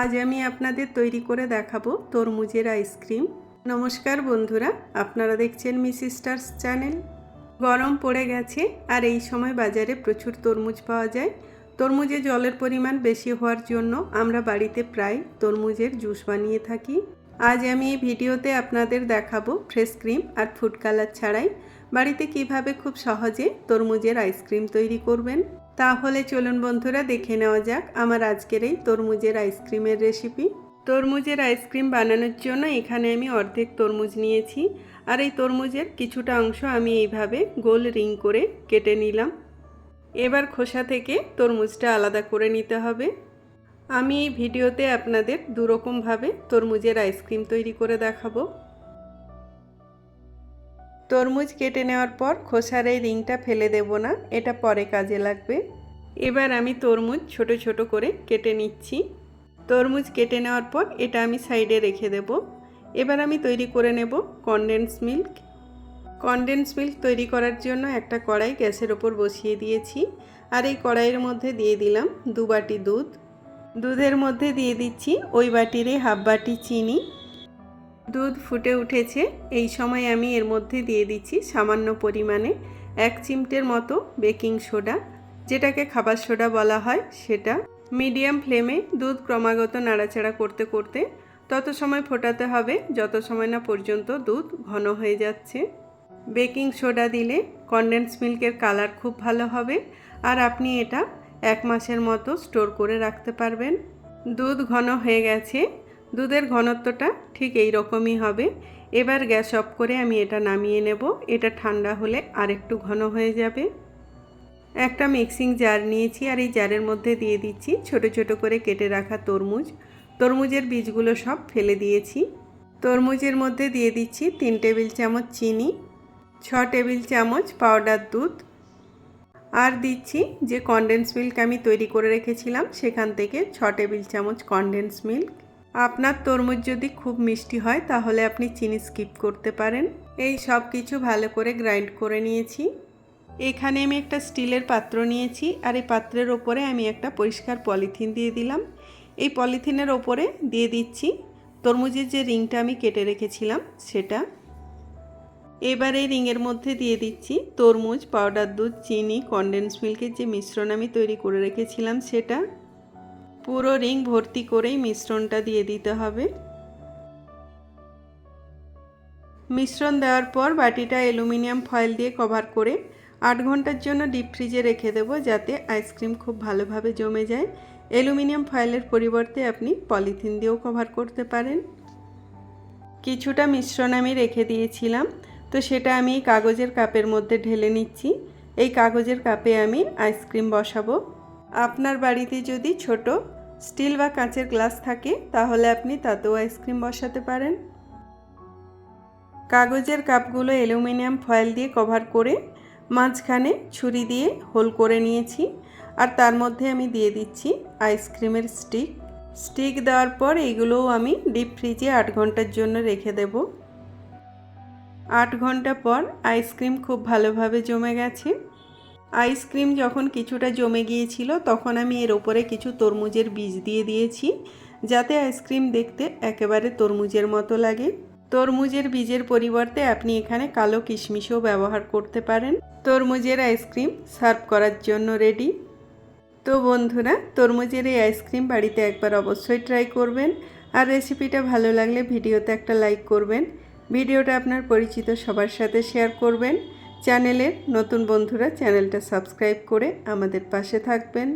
আজ আমি আপনাদের তৈরি করে দেখাবো তরমুজের আইসক্রিম। নমস্কার বন্ধুরা, আপনারা দেখছেন মিস স্টার্স চ্যানেল। গরম পড়ে গেছে আর এই সময় বাজারে প্রচুর তরমুজ পাওয়া যায়। তরমুজে জলের পরিমাণ বেশি হওয়ার জন্য আমরা বাড়িতে প্রায় তরমুজের জুস বানিয়ে থাকি। আজ আমি এই ভিডিওতে আপনাদের দেখাবো ফ্রেশ ক্রিম আর ফুড কালার ছাড়াই বাড়িতে কীভাবে খুব সহজে তরমুজের আইসক্রিম তৈরি করবেন। তাহলে চলুন বন্ধুরা দেখে নেওয়া যাক আমার আজকের এই তরমুজের আইসক্রিমের রেসিপি তরমুজের আইসক্রিম বানানোর জন্য এখানে আমি অর্ধেক তরমুজ নিয়েছি আর এই তরমুজের কিছুটা অংশ আমি এইভাবে গোল রিং করে কেটে নিলাম। এবার খোসা থেকে তরমুজটা আলাদা করে নিতে হবে। আমি এই ভিডিওতে আপনাদের দুরকমভাবে তরমুজের আইসক্রিম তৈরি করে দেখাবো। তরমুজ কেটে নেওয়ার পর খোসার এই রিংটা ফেলে দেব না, এটা পরে কাজে লাগবে। এবার আমি তরমুজ ছোট ছোট করে কেটে নিচ্ছি। তরমুজ কেটে নেওয়ার পর এটা আমি সাইডে রেখে দেব। এবার আমি তৈরি করে নেব কনডেন্স মিল্ক কনডেন্স মিল্ক তৈরি করার জন্য একটা কড়াই গ্যাসের ওপর বসিয়ে দিয়েছি। আর এই কড়াইয়ের মধ্যে দিয়ে দিলাম দু বাটি দুধ। দুধের মধ্যে দিয়ে দিচ্ছি ওই বাটিরে হাফ বাটি চিনি। দুধ ফুটে উঠেছে। এই সময় আমি এর মধ্যে দিয়ে দিচ্ছি সামান্য পরিমাণে এক চিমটের মতো বেকিং সোডা, যেটাকে খাবার সোডা বলা হয় সেটা। মিডিয়াম ফ্লেমে দুধ ক্রমাগত নাড়াচাড়া করতে করতে তত সময় ফোটাতে হবে, যত সময় না পর্যন্ত দুধ ঘন হয়ে যাচ্ছে। বেকিং সোডা দিলে কনডেন্স মিল্কের কালার খুব ভালো হবে আর আপনি এটা এক মাসের মতো স্টোর করে রাখতে পারবেন। দুধ ঘন হয়ে গেছে দুধের ঘনত্বটা ঠিক এই রকমই হবে। এবার গ্যাস অফ করে আমি এটা নামিয়ে নেব। এটা ঠান্ডা হলে আরেকটু ঘন হয়ে যাবে। একটা মিক্সিং জার নিয়েছি আর এই জারের মধ্যে দিয়ে দিচ্ছি ছোট ছোট করে কেটে রাখা তরমুজ। তরমুজের বীজগুলো সব ফেলে দিয়েছি। তরমুজের মধ্যে দিয়ে দিচ্ছি তিন টেবিল চামচ চিনি, ছ টেবিল চামচ পাউডার দুধ আর দিচ্ছি যে কনডেন্স মিল্ক আমি তৈরি করে রেখেছিলাম সেখান থেকে ছ টেবিল চামচ কনডেন্স মিল্ক আপনার তরমুজ যদি খুব মিষ্টি হয়, তাহলে আপনি চিনি স্কিপ করতে পারেন। এই সব কিছু ভালো করে গ্রাইন্ড করে নিয়েছি। এখানে আমি একটা স্টিলের পাত্র নিয়েছি, আর এই পাত্রের ওপরে আমি একটা পরিষ্কার পলিথিন দিয়ে দিলাম। এই পলিথিনের ওপরে দিয়ে দিচ্ছি তরমুজের যে রিংটা আমি কেটে রেখেছিলাম, সেটা। এবার এই রিংয়ের মধ্যে দিয়ে দিচ্ছি তরমুজ, পাউডার দুধ, চিনি কনডেন্স মিল্কের যে মিশ্রণ আমি তৈরি করে রেখেছিলাম, সেটা। পুরো রিং ভর্তি করেই মিশ্রণটা দিয়ে দিতে হবে। মিশ্রণ দেওয়ার পর বাটিটা অ্যালুমিনিয়াম ফয়েল দিয়ে কভার করে আট ঘণ্টার জন্য ডিপ ফ্রিজে রেখে দেব যাতে আইসক্রিম খুব ভালোভাবে জমে যায়। অ্যালুমিনিয়াম ফয়েলের পরিবর্তে আপনি পলিথিন দিয়েও কভার করতে পারেন। কিছুটা মিশ্রণ আমি রেখে দিয়েছিলাম, তো সেটা আমি কাগজের কাপের মধ্যে ঢেলে নিচ্ছি। এই কাগজের কাপে আমি আইসক্রিম বসাবো। আপনার বাড়িতে যদি ছোট স্টিল বা কাঁচের গ্লাস থাকে, তাহলে আপনি তাতেও আইসক্রিম বসাতে পারেন। কাগজের কাপগুলো অ্যালুমিনিয়াম ফয়েল দিয়ে কভার করে মাঝখানে ছুরি দিয়ে হোল করে নিয়েছি, আর তার মধ্যে আমি দিয়ে দিচ্ছি আইসক্রিমের স্টিক। স্টিক দেওয়ার পর এইগুলোও আমি ডিপ ফ্রিজে আট ঘণ্টার জন্য রেখে দেব। আট ঘণ্টা পর আইসক্রিম খুব ভালোভাবে জমে গেছে। আইসক্রিম যখন কিছুটা জমে গিয়েছিল, তখন আমি এর ওপরে কিছু তরমুজের বীজ দিয়ে দিয়েছি, যাতে আইসক্রিম দেখতে একেবারে তরমুজের মতো লাগে। তরমুজের বীজের পরিবর্তে আপনি এখানে কালো কিশমিশও ব্যবহার করতে পারেন। তরমুজের আইসক্রিম সার্ভ করার জন্য রেডি তো বন্ধুরা, তরমুজের এই আইসক্রিম বাড়িতে একবার অবশ্যই ট্রাই করবেন। আর রেসিপিটা ভালো লাগলে ভিডিওতে একটা লাইক করবেন। ভিডিওটা আপনার পরিচিত সবার সাথে শেয়ার করবেন। চ্যানেলের নতুন বন্ধুরা চ্যানেলটা সাবস্ক্রাইব করে আমাদের পাশে থাকবেন।